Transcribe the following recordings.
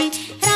Rádio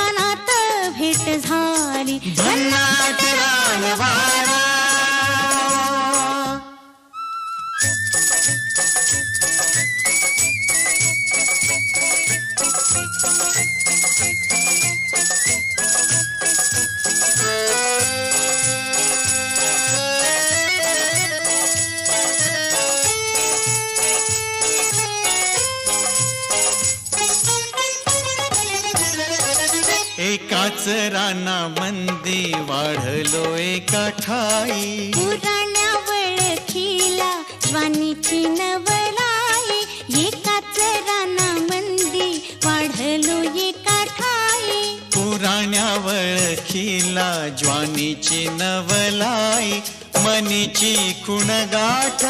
एकाच राना मंदी वाढलो एका ठाई पुराण्या वळखीला ज्वानीची नवलाई एकाच राना मंदी वाढलो एका ठाई पुराण्या वळखीला ज्वानीची नवलाई. मनीची खुणगाठ.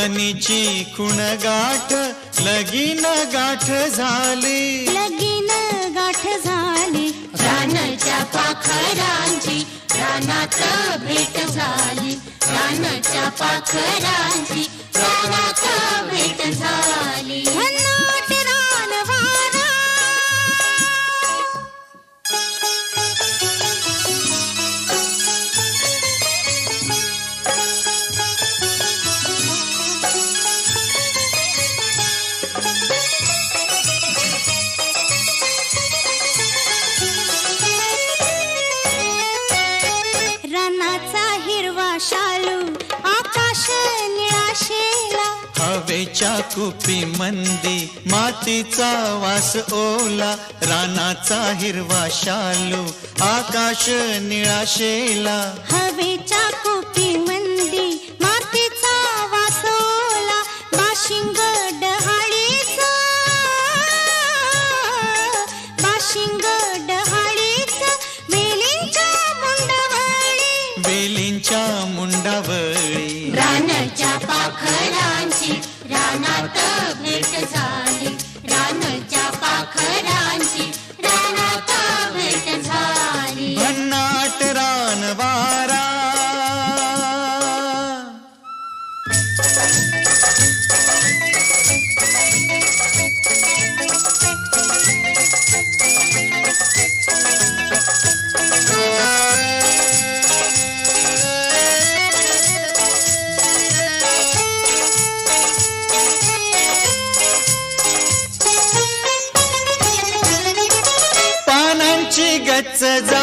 मनीची खुणगाठ लगीन गाठ झाली. लगीन गाठ झाली. रानाच्या पाखरांची रानात भेट झाली. रानाच्या पाखरांची रानात भेट झाली. हवेच्या कुपी मंदी मातीचा वास ओला रानाचा हिरवा शालू आकाश निळा शेला. हवेच्या कोपी मंदी मातीचा बाशिंग डहाळीचा. बाशिंग डहाळीचा वेलींच्या मुंडवळी. बेलींच्या मुंडावळी. रानाच्या पाखरांची रानात भेट झाली. रानाच्या पाखरांची रानात भेट झाली. भन्नाट रानवारा च